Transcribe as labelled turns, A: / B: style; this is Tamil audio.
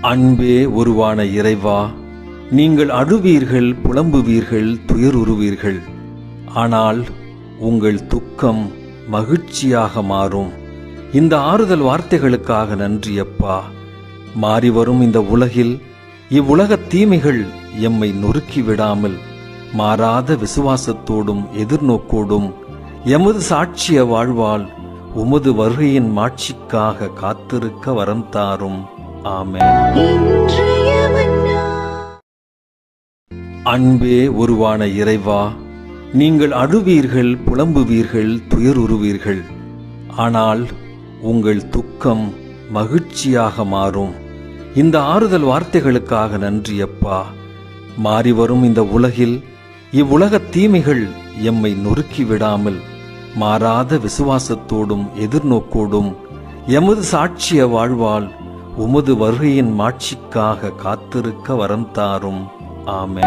A: அன்பே உருவான இறைவா நீங்கள் அழுவீர்கள் புலம்புவீர்கள் துயருறுவீர்கள். ஆனால் உங்கள் துக்கம் மகிழ்ச்சியாக மாறும். இந்த ஆறுதல் வார்த்தைகளுக்காக நன்றி அப்பா. மாறிவரும் இந்த உலகில் இவ்வுலகத் தீமைகள் எம்மை நொறுக்கி விடாமல் மாறாத விசுவாசத்தோடும் எதிர்நோக்கோடும் எமது சாட்சிய வாழ்வால் உமது வருகையின் மாட்சிக்காக காத்திருக்க வரம் தாரும். அன்பே உருவான இறைவா நீங்கள் அழுவீர்கள் புலம்புவீர்கள் துயர் உருவீர்கள் ஆனால் உங்கள் துக்கம் மகிழ்ச்சியாக மாறும். இந்த ஆறுதல் வார்த்தைகளுக்காக நன்றி அப்பா. மாறிவரும் இந்த உலகில் இவ்வுலக தீமைகள் எம்மை நொறுக்கி விடாமல் மாறாத விசுவாசத்தோடும் எதிர்நோக்கோடும் எமது சாட்சிய வாழ்வால் உமது வருகையின் மாட்சிக்காக காத்திருக்க வரம் தாரும்.
B: ஆமே